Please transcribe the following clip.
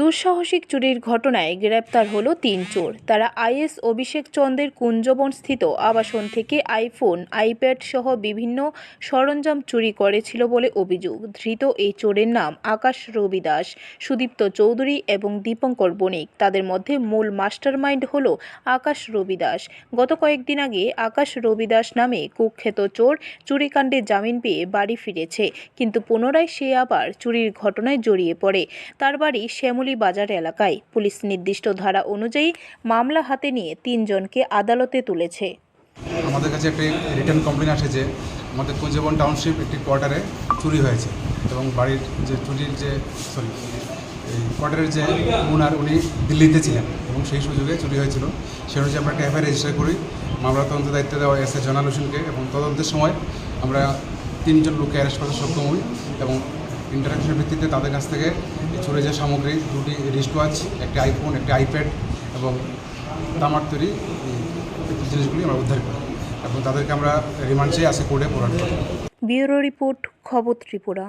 দুঃসাহসিক চুরির ঘটনায় গ্রেপ্তার হলো তিন চোর। তারা আইএস অভিষেক চন্দ্রের কুঞ্জবন স্থিত আবাসন থেকে আইফোন, আইপ্যাড সহ বিভিন্ন সরঞ্জাম চুরি করেছিল বলে অভিযোগ। ধৃত এই চোরের নাম আকাশ রবি দাস সুদীপ্ত চৌধুরী এবং দীপঙ্কর বণিক। তাদের মধ্যে মূল মাস্টারমাইন্ড হল আকাশ রবি দাস গত কয়েকদিন আগে আকাশ রবি দাস নামে কুখ্যাত চোর চুরিকাণ্ডে জামিন পেয়ে বাড়ি ফিরেছে, কিন্তু পুনরায় সে আবার চুরির ঘটনায় জড়িয়ে পড়ে। তার বাড়ি শ্যামলী বাজার এলাকায় পুলিশ নির্দিষ্ট ধারা অনুযায়ী মামলা হাতে নিয়ে তিনজনকে আদালতে তুলেছে। আমাদের কাছে একটি রিটার্ন কমপ্লেন আসে যে আমাদের কুঞ্জবন টাউনশিপ একটি কোয়ার্টারে চুরি হয়েছে এবং বাড়ির যে চুরির যে সরি এই কোয়ার্টারের যে ওনার উনি দিল্লিতে ছিলেন এবং সেই সুযোগে চুরি হয়েছিল। সে অনুযায়ী আমরা একটা এফআইআর রেজিস্টার করি, মামলা তদন্ত দায়িত্ব দেওয়া এস এ জনাল হোসেনকে এবং তদন্তের সময় আমরা তিনজন লোককে অ্যারেস্ট করতে সক্ষম হই এবং ইন্টারাকশনের ভিত্তিতে তাদের কাছ থেকে চলে যায় সামগ্রী, দুটি রিস্ট ওয়াচ একটি আইফোন একটি আইপ্যাড এবং তামার তৈরি জিনিসগুলি আমরা উদ্ধার করি। এবং তাদেরকে আমরা রিমান্ড চেয়ে আসে কোর্টে পড়ানো ব্যুরো রিপোর্ট, খবর ত্রিপুরা।